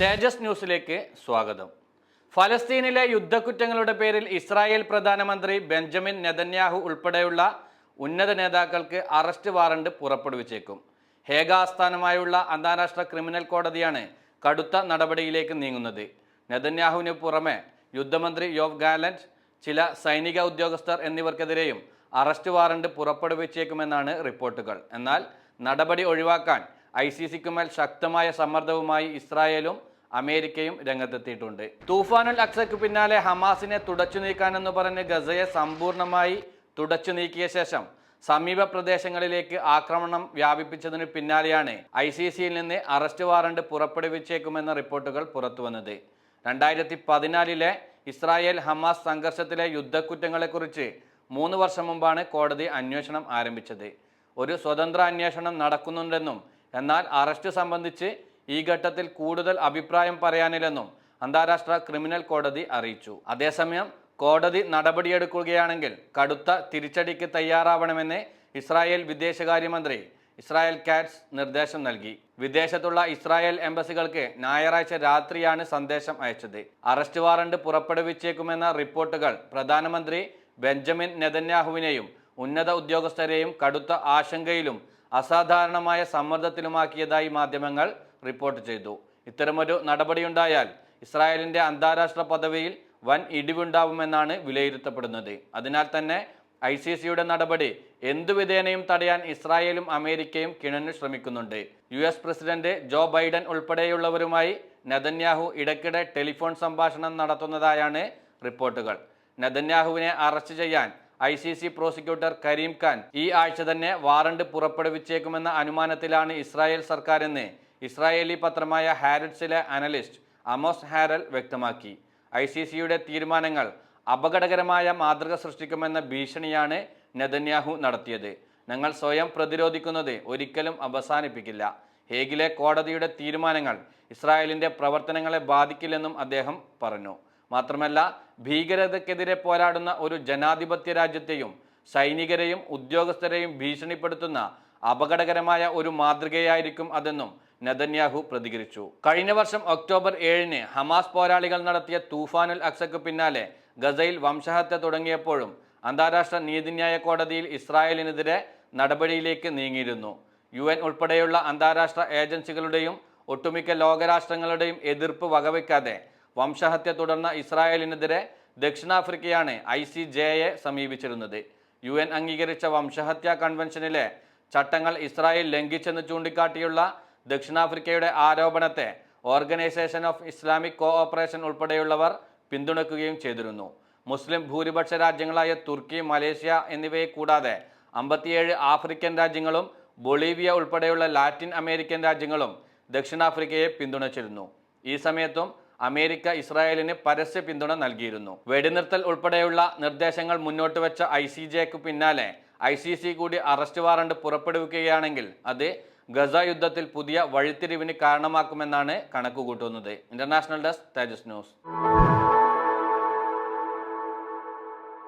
തേജസ് ന്യൂസിലേക്ക് സ്വാഗതം. ഫലസ്തീനിലെ യുദ്ധക്കുറ്റങ്ങളുടെ പേരിൽ ഇസ്രായേൽ പ്രധാനമന്ത്രി ബെഞ്ചമിൻ നെതന്യാഹു ഉൾപ്പെടെയുള്ള ഉന്നത നേതാക്കൾക്ക് അറസ്റ്റ് വാറണ്ട് പുറപ്പെടുവിച്ചേക്കും. ഹേഗ ആസ്ഥാനമായുള്ള അന്താരാഷ്ട്ര ക്രിമിനൽ കോടതിയാണ് കടുത്ത നടപടിയിലേക്ക് നീങ്ങുന്നത്. നെതന്യാഹുവിന് പുറമെ യുദ്ധമന്ത്രി യോവ് ഗാലന്റ് ചില സൈനിക ഉദ്യോഗസ്ഥർ എന്നിവർക്കെതിരെയും അറസ്റ്റ് വാറണ്ട് പുറപ്പെടുവിച്ചേക്കുമെന്നാണ് റിപ്പോർട്ടുകൾ. എന്നാൽ നടപടി ഒഴിവാക്കാൻ ഐ സി സിക്കുമേൽ ശക്തമായ സമ്മർദ്ദവുമായി ഇസ്രായേലും അമേരിക്കയും രംഗത്തെത്തിയിട്ടുണ്ട്. തൂഫാനുൽ അക്സയ്ക്ക് പിന്നാലെ ഹമാസിനെ തുടച്ചു നീക്കാനെന്ന് പറഞ്ഞ് ഗസയെ സമ്പൂർണമായി തുടച്ചു നീക്കിയ ശേഷം സമീപ പ്രദേശങ്ങളിലേക്ക് ആക്രമണം വ്യാപിപ്പിച്ചതിന് പിന്നാലെയാണ് ഐ സി സിയിൽ നിന്ന് അറസ്റ്റ് വാറണ്ട് പുറപ്പെടുവിച്ചേക്കുമെന്ന റിപ്പോർട്ടുകൾ പുറത്തുവന്നത്. രണ്ടായിരത്തി പതിനാലിലെ ഇസ്രായേൽ ഹമാസ് സംഘർഷത്തിലെ യുദ്ധക്കുറ്റങ്ങളെക്കുറിച്ച് മൂന്ന് വർഷം മുമ്പാണ് കോടതി അന്വേഷണം ആരംഭിച്ചത്. ഒരു സ്വതന്ത്ര അന്വേഷണം നടക്കുന്നുണ്ടെന്നും എന്നാൽ അറസ്റ്റ് സംബന്ധിച്ച് ഈ ഘട്ടത്തിൽ കൂടുതൽ അഭിപ്രായം പറയാനില്ലെന്നും അന്താരാഷ്ട്ര ക്രിമിനൽ കോടതി അറിയിച്ചു. അതേസമയം കോടതി നടപടിയെടുക്കുകയാണെങ്കിൽ കടുത്ത തിരിച്ചടിക്ക് തയ്യാറാവണമെന്ന് ഇസ്രായേൽ വിദേശകാര്യമന്ത്രി ഇസ്രായേൽ കാറ്റ്സ് നിർദ്ദേശം നൽകി. വിദേശത്തുള്ള ഇസ്രായേൽ എംബസികൾക്ക് ഞായറാഴ്ച രാത്രിയാണ് സന്ദേശം അയച്ചത്. അറസ്റ്റ് വാറണ്ട് പുറപ്പെടുവിച്ചേക്കുമെന്ന റിപ്പോർട്ടുകൾ പ്രധാനമന്ത്രി ബെഞ്ചമിൻ നെതന്യാഹുവിനെയും ഉന്നത ഉദ്യോഗസ്ഥരെയും കടുത്ത ആശങ്കയിലും അസാധാരണമായ സമ്മർദ്ദത്തിലുമാക്കിയതായി മാധ്യമങ്ങൾ റിപ്പോർട്ട് ചെയ്തു. ഇത്തരമൊരു നടപടിയുണ്ടായാൽ ഇസ്രായേലിന്റെ അന്താരാഷ്ട്ര പദവിയിൽ വൻ ഇടിവുണ്ടാവുമെന്നാണ് വിലയിരുത്തപ്പെടുന്നത്. അതിനാൽ തന്നെ ഐ സി സിയുടെ നടപടി എന്തു വിധേനയും തടയാൻ ഇസ്രായേലും അമേരിക്കയും കിണഞ്ഞു ശ്രമിക്കുന്നുണ്ട്. U S president Joe Biden ഉൾപ്പെടെയുള്ളവരുമായി Netanyahu ഇടയ്ക്കിടെ ടെലിഫോൺ സംഭാഷണം നടത്തുന്നതായാണ് റിപ്പോർട്ടുകൾ. നദന്യാഹുവിനെ അറസ്റ്റ് ചെയ്യാൻ I C C prosecutor Karim Khan ഈ ആഴ്ച തന്നെ വാറണ്ട് പുറപ്പെടുവിച്ചേക്കുമെന്ന അനുമാനത്തിലാണ് ഇസ്രായേൽ സർക്കാരെന്ന് ഇസ്രായേലി പത്രമായ ഹാരറ്റ്സിലെ അനലിസ്റ്റ് അമോസ് ഹാരൽ വ്യക്തമാക്കി. ഐ സി സിയുടെ തീരുമാനങ്ങൾ അപകടകരമായ മാതൃക സൃഷ്ടിക്കുമെന്ന ഭീഷണിയാണ് നെതന്യാഹു നടത്തിയത്. ഞങ്ങൾ സ്വയം പ്രതിരോധിക്കുന്നത് ഒരിക്കലും അവസാനിപ്പിക്കില്ല. ഹേഗിലെ കോടതിയുടെ തീരുമാനങ്ങൾ ഇസ്രായേലിന്റെ പ്രവർത്തനങ്ങളെ ബാധിക്കില്ലെന്നും അദ്ദേഹം പറഞ്ഞു. മാത്രമല്ല ഭീകരതയ്ക്കെതിരെ പോരാടുന്ന ഒരു ജനാധിപത്യ രാജ്യത്തെയും സൈനികരെയും ഉദ്യോഗസ്ഥരെയും ഭീഷണിപ്പെടുത്തുന്ന അപകടകരമായ ഒരു മാതൃകയായിരിക്കും അതെന്നും നെതന്യാഹു പ്രതികരിച്ചു. കഴിഞ്ഞ വർഷം ഒക്ടോബർ ഏഴിന് ഹമാസ് പോരാളികൾ നടത്തിയ തൂഫാനുൽ അക്സക്ക് പിന്നാലെ ഗസയിൽ വംശഹത്യ തുടങ്ങിയപ്പോഴും അന്താരാഷ്ട്ര നീതിന്യായ കോടതിയിൽ ഇസ്രായേലിനെതിരെ നടപടിയിലേക്ക് നീങ്ങിയിരുന്നു. യു എൻ ഉൾപ്പെടെയുള്ള അന്താരാഷ്ട്ര ഏജൻസികളുടെയും ഒട്ടുമിക്ക ലോകരാഷ്ട്രങ്ങളുടെയും എതിർപ്പ് വകവയ്ക്കാതെ വംശഹത്യ തുടർന്ന ഇസ്രായേലിനെതിരെ ദക്ഷിണാഫ്രിക്കയാണ് ഐ സി ജെയെ സമീപിച്ചിരുന്നത്. യു എൻ അംഗീകരിച്ച വംശഹത്യാ കൺവെൻഷനിലെ ചട്ടങ്ങൾ ഇസ്രായേൽ ലംഘിച്ചെന്ന് ചൂണ്ടിക്കാട്ടിയുള്ള ദക്ഷിണാഫ്രിക്കയുടെ ആരോപണത്തെ ഓർഗനൈസേഷൻ ഓഫ് ഇസ്ലാമിക് കോഓപ്പറേഷൻ ഉൾപ്പെടെയുള്ളവർ പിന്തുണയ്ക്കുകയും ചെയ്തിരുന്നു. മുസ്ലിം ഭൂരിപക്ഷ രാജ്യങ്ങളായ തുർക്കി മലേഷ്യ എന്നിവയെ കൂടാതെ അമ്പത്തിയേഴ് ആഫ്രിക്കൻ രാജ്യങ്ങളും ബൊളീവിയ ഉൾപ്പെടെയുള്ള ലാറ്റിൻ അമേരിക്കൻ രാജ്യങ്ങളും ദക്ഷിണാഫ്രിക്കയെ പിന്തുണച്ചിരുന്നു. ഈ സമയത്തും അമേരിക്ക ഇസ്രായേലിന് പരസ്യ പിന്തുണ നൽകിയിരുന്നു. വെടിനിർത്തൽ ഉൾപ്പെടെയുള്ള നിർദ്ദേശങ്ങൾ മുന്നോട്ട് വെച്ച ഐ സി ജെക്ക് പിന്നാലെ ഐ സി സി കൂടി അറസ്റ്റ് വാറണ്ട് പുറപ്പെടുവിക്കുകയാണെങ്കിൽ അത് ഗസ യുദ്ധത്തിൽ പുതിയ വഴിത്തിരിവിന് കാരണമാക്കുമെന്നാണ് കണക്കുകൂട്ടുന്നത്. International desk Tejas news.